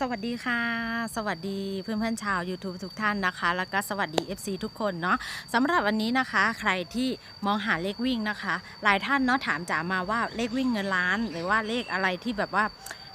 สวัสดีค่ะ สวัสดีเพื่อนๆชาว YouTube ทุกท่านนะคะ แล้วก็สวัสดี FC ทุกคนเนาะสำหรับวันนี้นะคะ ใครที่มองหาเลขวิ่งนะคะ หลายท่านเนาะถามจ๋ามาว่าเลขวิ่งเงินล้าน หรือว่าเลขอะไรที่แบบว่า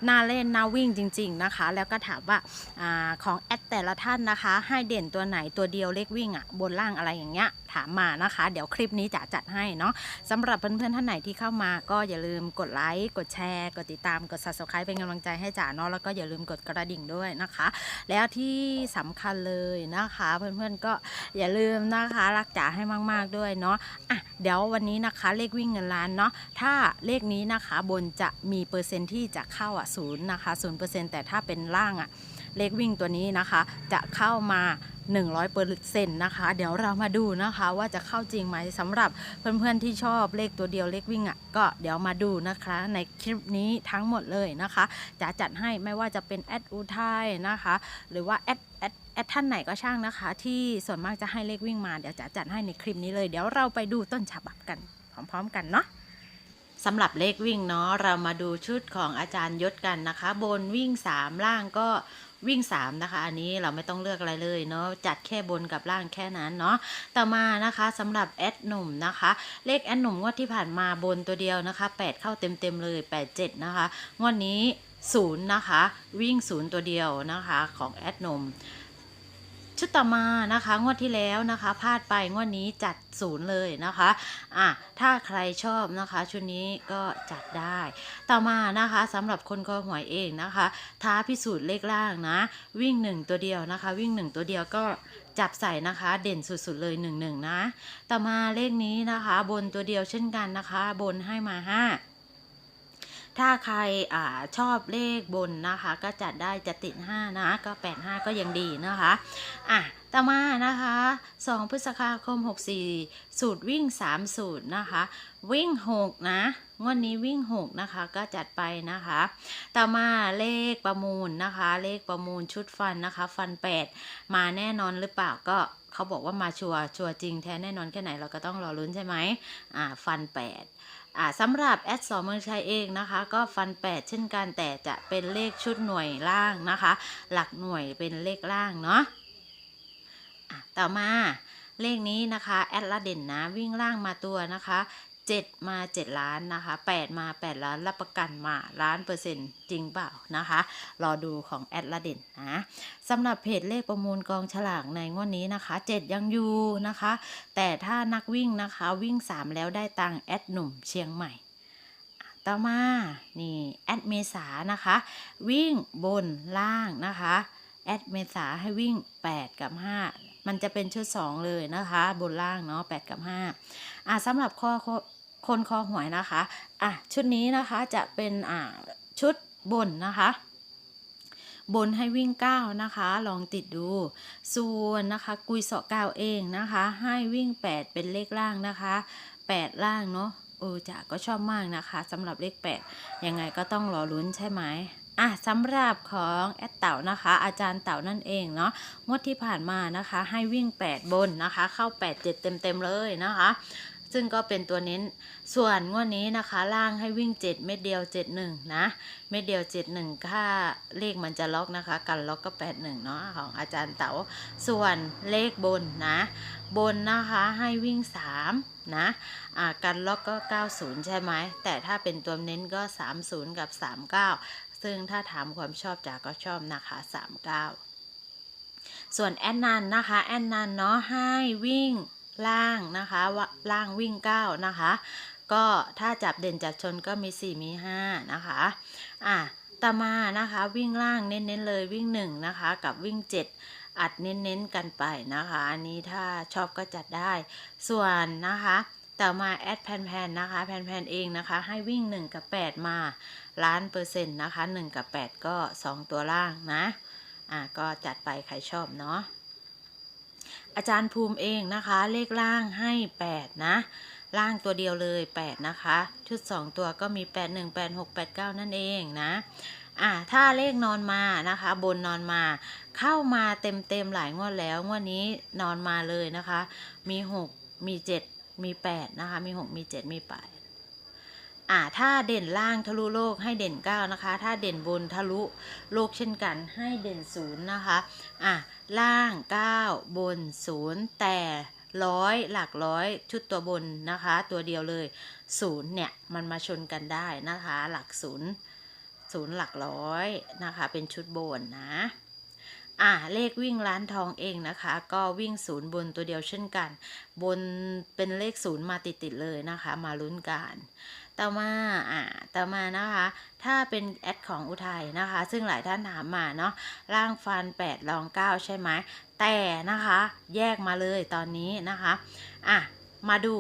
น่าเล่นน่าวิ่งจริง ๆนะคะ แล้วก็ถามว่าอาของแอดแต่ละท่านนะคะ ให้เด่นตัวไหนตัวเดียวเลขวิ่งอะ่ะบนล่างอะไรอย่างเงี้ยถามมานะคะ เดี๋ยวคลิปนี้จ๋าจัดให้เนาะสำหรับเพื่อนๆท่านไหนที่เข้ามาก็อย่าลืมกดไลค์กดแชร์ กดติดตามกด subscribe เป็นกำลังใจให้จ๋าเนาะแล้วก็อย่าลืมกดกระดิ่งด้วยนะคะ แล้วที่สำคัญเลยนะคะ เพื่อนๆก็อย่าลืมนะคะรักจ๋าให้มากๆด้วยเนาะอะเดี๋ยววันนี้นะคะเลขวิ่งเงินล้านเนาะถ้าเลขนี้นะคะบนจะมีเปอร์เซ็นต์ที่จะเข้าอะศูนย์นะคะศูนย์เปอร์เซ็นต์แต่ถ้าเป็นล่างอะเลขวิ่งตัวนี้นะคะ จะเข้ามา100เปอร์เซ็นต์นะคะ เดี๋ยวเรามาดูนะคะว่าจะเข้าจริงไหมสำหรับเพื่อนๆที่ชอบเลขตัวเดียวเลขวิ่งอะก็เดี๋ยวมาดูนะคะ ในคลิปนี้ทั้งหมดเลยนะคะจะจัดให้ไม่ว่าจะเป็นแอดอุทัยนะคะ หรือว่าแอดแอดแอดท่านไหนก็ช่างนะคะ ที่ส่วนมากจะให้เลขวิ่งมาเดี๋ยวจะจัดให้ในคลิปนี้เลย เดี๋ยวเราไปดูต้นฉบับกันพร้อมๆ กันเนาะ สำหรับเลขวิ่งเนาะเรามาดูชุดของอาจารย์ยศกันนะคะ บนวิ่ง 3 ล่างก็วิ่ง 3 นะคะ อันนี้เราไม่ต้องเลือกอะไรเลยเนาะจัดแค่บนกับล่างแค่นั้นเนาะต่อมานะคะสำหรับแอดหนุ่มนะคะ เลขแอดหนุ่มงวดที่ผ่านมาบนตัวเดียวนะคะ 8 เข้าเต็มๆเลย 87 นะคะ งวดนี้ 0 นะคะ วิ่ง 0 ตัวเดียวนะคะของแอดหนุ่ม ชุดต่อมานะคะ งวดที่แล้วนะคะพลาดไปงวดนี้จัดศูนย์เลยนะคะอะถ้าใครชอบนะคะชุดนี้ก็จัดได้ ต่อมานะคะสำหรับคนคอหวยเองนะคะ ท้าพิสูจน์เลขล่างนะ วิ่งหนึ่งตัวเดียวนะคะ วิ่งหนึ่งตัวเดียวก็จับใส่นะคะเด่นสุดๆเลยหนึ่งหนึ่งนะ ต่อมาเลขนี้นะคะ บนตัวเดียวเช่นกันนะคะ บนให้มาห้า ถ้าใครอ่าชอบเลขบนนะคะ ก็จัดได้จะติด 5 นะ ก็ 8 5 ก็ยังดีนะคะอะต่อมานะคะ 2 พฤษภาคม 64 สูตรวิ่ง 3 สูตรนะคะ วิ่ง 6 นะงวดนี้วิ่ง 6 นะคะ ก็จัดไปนะคะ ต่อมาเลขประมูลนะคะ เลขประมูลชุดฟันนะคะ ฟัน 8 มาแน่นอนหรือเปล่าก็เขาบอกว่ามาชัวชัวจริงแท้แน่นอนแค่ไหนเราก็ต้องรอลุ้นใช่ไหมอ่าฟัน 8 สำหรับแอดสอเมืองชัยเองนะคะ ก็ฟัน 8 เช่นกันแต่จะเป็นเลขชุดหน่วยล่างนะคะ หลักหน่วยเป็นเลขล่างเนาะะต่อมาเลขนี้นะคะแอดละเด่นนะวิ่งล่างมาตัวนะคะ 7 มา 7 ล้านนะคะ 8 มา 8 ล้านรับประกันมาล้านเปอร์เซ็นต์จริงเปล่านะคะ รอดูของแอดละเด่นนะสำหรับเพจเลขประมูลกองฉลากในงวดนี้นะคะ 7 ยังอยู่นะคะ แต่ถ้านักวิ่งนะคะวิ่ง 3 แล้วได้ตังแอดหนุ่มเชียงใหม่ต่อมานี่แอดเมษานะคะ วิ่งบนล่างนะคะแอดเมษาให้วิ่ง 8 กับ 5 มันจะเป็นชุด 2 เลยนะคะ บนล่างเนาะ8กับ5อะสำหรับข้อ คนคอหวยนะคะ อะชุดนี้นะคะจะเป็นอ่าชุดบนนะคะบนให้วิ่ง 9 นะคะ ลองติดดู ส่วนนะคะ กุยเสาะก้าเองนะคะ ให้วิ่ง 8 เป็นเลขล่างนะคะ 8 ล่างเนาะเออจ๋าก็ชอบมากนะคะสำหรับเลข 8 ยังไงก็ต้องรอลุ้นใช่ไหมอะสำหรับของแอดเต่านะคะ อาจารย์เต่านั่นเองเนาะงวดที่ผ่านมานะคะ ให้วิ่ง 8 บนนะคะ เข้า 8 7 เต็มๆเลยนะคะ ซึ่งก็เป็นตัวเน้น ส่วนงวดนี้นะคะล่างให้วิ่ง 7 เม็ดเดียว 71 นะ เม็ดเดียว 71 ค่าเลขมันจะล็อกนะคะ กันล็อกก็ 81 เนาะของอาจารย์เต๋า ส่วนเลขบนนะ บนนะคะให้วิ่ง 3นะอ่ากันล็อกก็ 90 ใช่ไหม แต่ถ้าเป็นตัวเน้นก็ 30 กับ 39 ซึ่งถ้าถามความชอบจากก็ชอบนะคะ 39 ส่วนแอนนันนะคะ แอนนันเนาะให้วิ่ง ล่างนะคะว่าล่างวิ่ง9นะคะก็ถ้าจับเด่นจับชนก็มี 4 มี 5 นะคะอะต่อมานะคะวิ่งล่างเน้นๆเลยวิ่ง 1 นะคะ กับวิ่ง 7 อัดเน้นๆกันไปนะคะ อันนี้ถ้าชอบก็จัดได้ ส่วนนะคะต่อมาแอดแพนๆนะคะแพนๆเองนะคะ ให้วิ่ง 1 กับ 8 มาล้านเปอร์เซ็นต์นะคะ 1 กับ 8 ก็ 2 ตัวล่างนะ อะก็จัดไปใครชอบเนาะ อาจารย์ภูมิเองนะคะ เลขล่างให้ 8 นะ ล่างตัวเดียวเลย 8 นะคะ ชุด 2 ตัวก็มี 8 1 8 6 8 9 นั่นเองนะอะถ้าเลขนอนมานะคะ บนนอนมา เข้ามาเต็มเต็มหลายงวดแล้วงวดนี้นอนมาเลยนะคะ มี 6 มี 7 มี 8 นะคะ มี 6 มี 7 มี8 อ่าถ้าเด่นล่างทะลุโลกให้เด่นเก้านะคะ ถ้าเด่นบนทะลุโลกเช่นกันให้เด่นศูนย์นะคะอะล่างเก้าบนศูนย์แต่ร้อยหลักร้อยชุดตัวบนนะคะ ตัวเดียวเลยศูนย์เนี่ย มันมาชนกันได้นะคะ หลักศูนย์ศูนย์หลักร้อยนะคะ เป็นชุดบนนะอะเลขวิ่งร้านทองเองนะคะ ก็วิ่งศูนย์บนตัวเดียวเช่นกัน บนเป็นเลขศูนย์มาติดๆเลยนะคะ มาลุ้นกัน ต่อมาอะต่อมานะคะ ถ้าเป็นแอดของอุทัยนะคะ ซึ่งหลายท่านถามมาเนาะร่างฟัน 8 รอง 9 ใช่ไหมแต่นะคะแยกมาเลยตอนนี้นะคะอะมาดู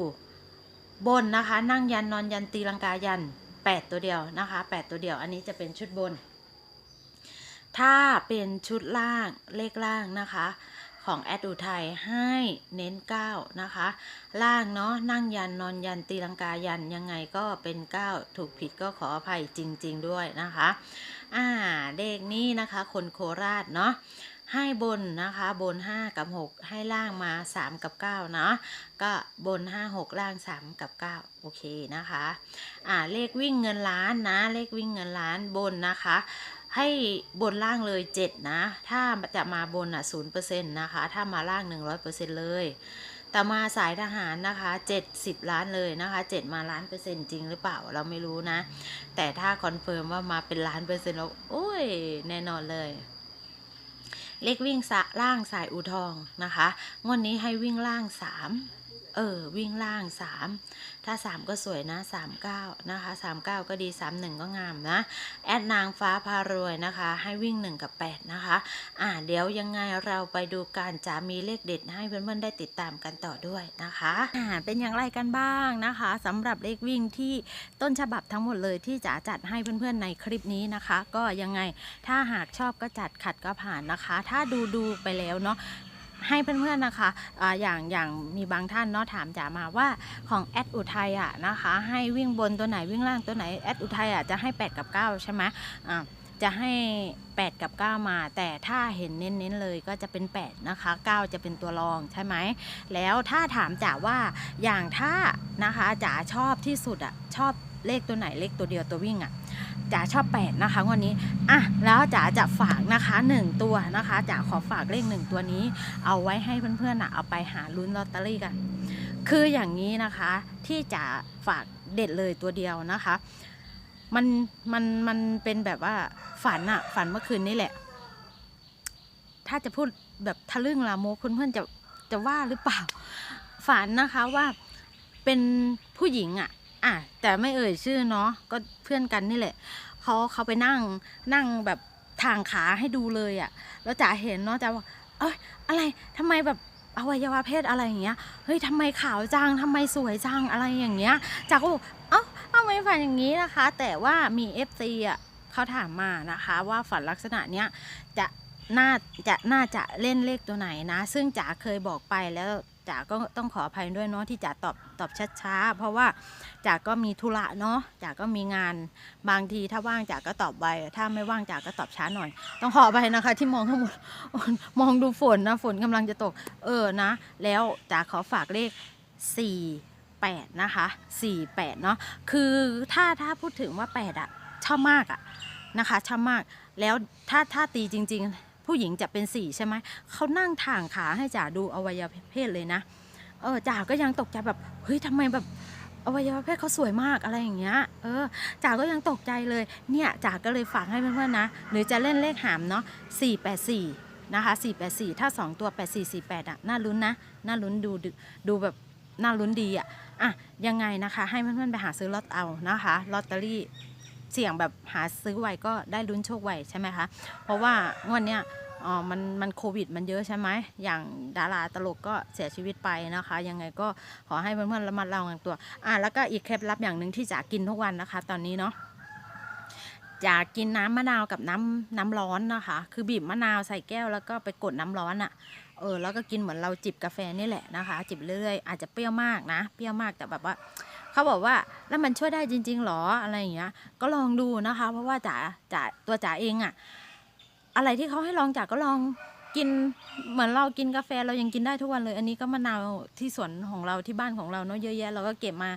บนนะคะ นั่งยันนอนยันตีลังกายัน 8 ตัวเดียวนะคะ 8 ตัวเดียว อันนี้จะเป็นชุดบน ถ้าเป็นชุดล่างเลขล่างนะคะ ของแอดอุทัยให้เน้น 9 นะคะ ล่างเนาะนั่งยันนอนยันตีลังกายันยังไงก็เป็น 9 ถูกผิดก็ขออภัยจริง ๆ ด้วยนะคะอ่าเลขนี้นะคะคนโคราชเนาะให้บนนะคะบน 5 กับ 6 ให้ล่างมา 3 กับ9เนาะก็บน 5 6 ล่าง 3 กับ 9 โอเคนะคะอ่าเลขวิ่งเงินล้านนะ เลขวิ่งเงินล้านบนนะคะ ให้บนล่างเลย 7 นะ ถ้าจะมาบนอะ0%นะคะ ถ้ามาล่าง 100%เลย แต่มาสายทหารนะคะ 70 ล้านเลยนะคะ 7 มาล้านเปอร์เซ็นต์จริงหรือเปล่าเราไม่รู้นะ แต่ถ้าคอนเฟิร์มว่ามาเป็นล้านเปอร์เซ็นต์แล้วโอ้ย แน่นอนเลยเลขวิ่งสะล่างสายอูทองนะคะ งวดนี้ให้วิ่งล่าง 3 เออ วิ่งล่าง 3 ถ้า 3 ก็สวยนะ 39 นะคะ 39 ก็ดี 31 ก็งามนะ แอดนางฟ้าพารวยนะคะ ให้วิ่ง 1 กับ 8 นะคะ อ่าเดี๋ยวยังไงเราไปดูการจะมีเลขเด็ดให้เพื่อนๆได้ติดตามกันต่อด้วยนะคะอ่าเป็นอย่างไรกันบ้างนะคะสำหรับเลขวิ่งที่ต้นฉบับทั้งหมดเลยที่จะจัดให้เพื่อนๆในคลิปนี้นะคะ ก็ยังไงถ้าหากชอบก็จัดขัดก็ผ่านนะคะ ถ้าดูดูไปแล้วเนาะ ให้เพื่อนๆนะคะอาอย่างอย่างมีบางท่านเนาะถามจ๋ามาว่าของแอดอุทัยอะนะคะให้วิ่งบนตัวไหนวิ่งล่างตัวไหนแอดอุทัยอะจะให้ 8 กับ 9 ใช่ไหมอ่าจะให้ 8 กับ 9 มา แต่ถ้าเห็นเน้นๆเลยก็จะเป็น 8 นะคะ 9 จะเป็นตัวรองใช่ไหม แล้วถ้าถามจ๋าว่าอย่างถ้านะคะจ๋าชอบที่สุดอะชอบเลขตัวไหนเลขตัวเดียวตัววิ่งอะ จ๋าชอบ8นะคะวันนี้อะแล้วจ๋าจะฝากนะคะ1ตัวนะคะจ๋าขอฝากเลข1ตัวนี้ เอาไว้ให้เพื่อนๆนะเอาไปหาลุ้นลอตเตอรี่กัน คืออย่างนี้นะคะที่จะฝากเด็ดเลยตัวเดียวนะคะ มันมันมันเป็นแบบว่าฝันอะฝันเมื่อคืนนี้แหละ ถ้าจะพูดแบบทะลึ่งลามกเพื่อนๆจะจะว่าหรือเปล่า ฝันนะคะว่าเป็นผู้หญิงอะ อะแต่ไม่เอ่ยชื่อเนาะก็เพื่อนกันนี่แหละเขาเขาไปนั่งนั่งแบบทางขาให้ดูเลยอะแล้วจ๋าเห็นเนาะจ๋าว่าเอ้ยอะไรทำไมแบบอวัยวะเพศอะไรอย่างเงี้ย เฮ้ยทำไมขาวจังทำไมสวยจังอะไรอย่างเงี้ยจ๋าก็บอกเอ้าทำไมฝันอย่างนี้นะคะ แต่ว่ามี FC อะเขาถามมานะคะ ว่าฝันลักษณะเนี้ยจะน่าจะน่าจะเล่นเลขตัวไหนนะ ซึ่งจ๋าเคยบอกไปแล้ว จ๋าก็ต้องขออภัยด้วยเนาะที่จ๋าตอบตอบช้าๆเพราะว่าจ๋าก็มีธุระเนาะจ๋าก็มีงานบางทีถ้าว่างจ๋าก็ตอบไวถ้าไม่ว่างจ๋าก็ตอบช้าหน่อย ต้องขออภัยนะคะ ที่มองข้างบนมองดูฝนนะฝนกำลังจะตก เออนะ แล้วจ๋าขอฝากเลข 4 8 นะคะ 4 8 เนาะคือถ้าถ้าพูดถึงว่า 8อะชอบมากอะนะคะชอบมากแล้วถ้าถ้าตีจริง ๆ ผู้หญิงจะเป็น4ใช่ไหมเขานั่งถ่างขาให้จ๋าดูอวัยวะเพศเลยนะเออจ๋าก็ยังตกใจแบบเฮ้ยทำไมแบบอวัยวะเพศเขาสวยมากอะไรอย่างเงี้ย เออจ๋าก็ยังตกใจเลย เนี่ยจ๋าก็เลยฝากให้เพื่อนๆนะ หรือจะเล่นเลขหามเนาะ484 นะคะ 484 ถ้า 2 ตัว 8448 อะ น่าลุ้นนะ น่าลุ้นดูดูดูแบบน่าลุ้นดีอะ อะ ยังไงนะคะ ให้เพื่อนๆไปหาซื้อลอตเอานะคะ ลอตเตอรี่ เสี่ยงแบบหาซื้อไวก็ได้ลุ้นโชคไวใช่ไหมคะ เพราะว่างวดเนี้ยอ๋อมันมันโควิดมันเยอะใช่ไหม อย่างดาราตลกก็เสียชีวิตไปนะคะ ยังไงก็ขอให้เพื่อนๆระมัดระวังตัว อะแล้วก็อีกเคล็ดลับอย่างหนึ่งที่จะกินทุกวันนะคะ ตอนนี้เนาะจะกินน้ำมะนาวกับน้ำน้ำร้อนนะคะ คือบีบมะนาวใส่แก้วแล้วก็ไปกดน้ำร้อนอะ่ะเออแล้วก็กินเหมือนเราจิบกาแฟนี่แหละนะคะ จิบเรื่อยๆอาจจะเปรี้ยวมากนะ เปรี้ยวมากแต่แบบว่า เขาบอกว่าแล้วมันช่วยได้จริง ๆหรออะไรอย่างเงี้ย ก็ลองดูนะคะ เพราะว่าจ๋าจ๋าตัวจ๋าเองอะอะไรที่เขาให้ลองจ๋าก็ลองกินเหมือนเรากินกาแฟเรายังกินได้ทุกวันเลย อันนี้ก็มะนาวที่สวนของเราที่บ้านของเราเนาะเยอะแยะเราก็เก็บมา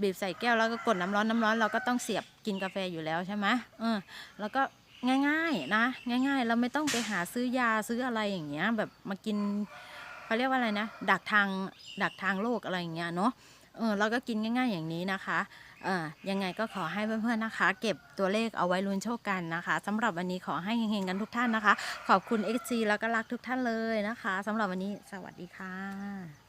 บีบใส่แก้วแล้วก็กดน้ำร้อนน้ำร้อนเราก็ต้องเสียบกินกาแฟอยู่แล้วใช่ไหมเออแล้วก็ง่ายๆนะ ง่าย ๆ เราไม่ต้องไปหาซื้อยาซื้ออะไรอย่างเงี้ยแบบมากินเขาเรียกว่าอะไรนะ ดักทางดักทางโลกอะไรอย่างเงี้ยเนาะ เออเราก็กินง่าย ๆ อย่างนี้นะคะเอ่อยังไงก็ขอให้เพื่อนๆนะคะ เก็บตัวเลขเอาไว้ลุ้นโชคกันนะคะสำหรับวันนี้ขอให้เฮงๆกันทุกท่านนะคะ ขอบคุณ XG แล้วก็รักทุกท่านเลยนะคะสำหรับวันนี้สวัสดีค่ะ